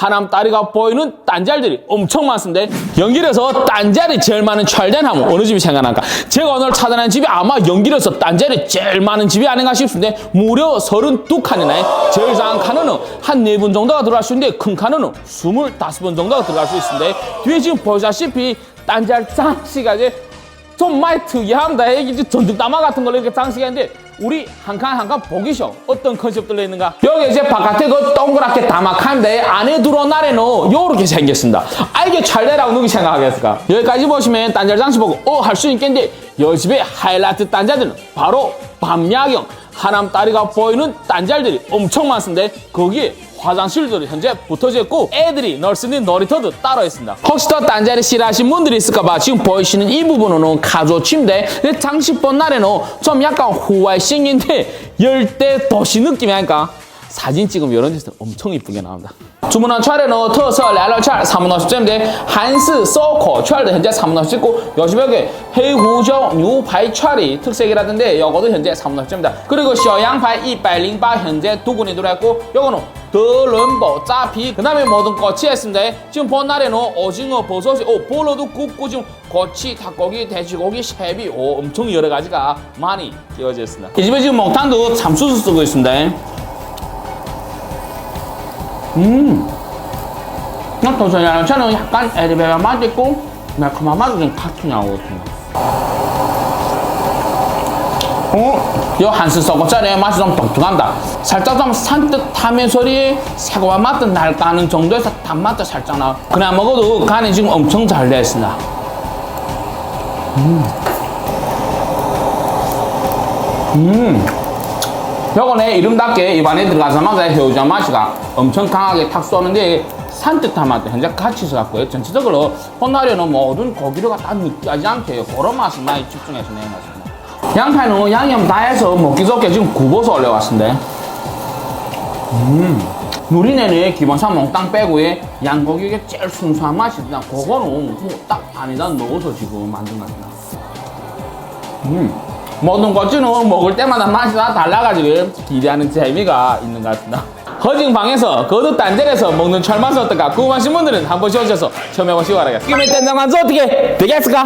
하남 다리가 보이는 딴자리들이 엄청 많습니다. 연길에서 딴자리 제일 많은 철된 하면 어느 집이 생각날까? 제가 오늘 찾아낸 집이 아마 연길에서 딴자리 제일 많은 집이 아닌가 싶습니다. 무려 32칸이네. 제일 작은 칸은 한 4분 정도가 들어갈 수 있는데 큰 칸은 25분 정도가 들어갈 수 있습니다. 뒤에 지금 보시다시피 딴자리 장치가 많이 특이합니다. 이게 전등다마 같은 걸로 이렇게 장식했는데 우리 한 칸 한 칸 보기쇼 어떤 컨셉 들어있는가? 여기 이제 바깥에 그 동그랗게 다막한데 안에 들어온 날에는 요렇게 생겼습니다. 아 이게 찰대라고 누구 생각하겠을까? 여기까지 보시면 딴잘 장치 보고 어 할 수 있겠는데 요 집의 하이라이트 딴자들은 바로 밤야경 하남 다리가 보이는 딴잘들이 엄청 많습니다. 거기에 화장실들이 현재 붙어져 있고 애들이 있는 놀이터도 따로 있습니다. 혹시 더 딴자리 싫어하시는 분들이 있을까봐 지금 보이시는 이 부분은 가조 침대 근데 장식 본 날에는 좀 약간 후화식인데 열대 도시 느낌이 아닐까? 사진 찍으면 이런 짓은 엄청 이쁘게 나옵니다. 주문한 차례는 터서 랄라 차 350점대 한스 소커 차례도 현재 350고 요즘에 해우정 뉴파이 차례 특색이라던데 이거도 현재 350점입니다. 그리고 쇼양파이 108 현재 두 군이 들어있고 이거는 더른보 짜피 그 다음에 모든 거치 했습니다. 지금 본날에는 오징어 버섯이 오 볼로도 굽고 지금 거치 닭고기 돼지고기 쉐비 오 엄청 여러 가지가 많이 끼워져 있습니다. 이 집에 지금 목탄도 참수수 쓰고 있습니다. 그냥 도전이랑 저는 약간 에리베가 맛 있고 매콤한 맛이 좀 같이 나오거든요. 어? 이 한스 소고짜리의 맛이 좀 독특합니다. 살짝 좀 산뜻하면서리 새고한 맛도 날까는 정도에서 단맛도 살짝 나. 그냥 먹어도 간이 지금 엄청 잘 되어 있습니다. 요거는 이름답게 입안에 들어가자마자 해오자 맛이가 엄청 강하게 탁 쏘는데 산뜻한 맛도 현재 같이 있어갖고요. 전체적으로 혼나려는 모든 고기류가 다 느끼하지 않게 그런 맛을 많이 집중해서 내는 맛입니다. 양파는 양념 다 해서 먹기 좋게 지금 굽어서 올려왔습니다. 음, 누리네는 기본상 몽땅 빼고의 양고기가 제일 순수한 맛이 그냥 그거는 뭐딱 안에다 넣어서 지금 만든 것 같습니다. 음. 모든 고추는 먹을 때마다 맛이 다 달라가지고 기대하는 재미가 있는 것 같습니다. 허징 방에서 거듭 단절해서 먹는 철맛은 어떨까 궁금하신 분들은 한 번씩 오셔서 체험해보시기 바라겠습니다. 김에 된장만서 어떻게 되겠을까?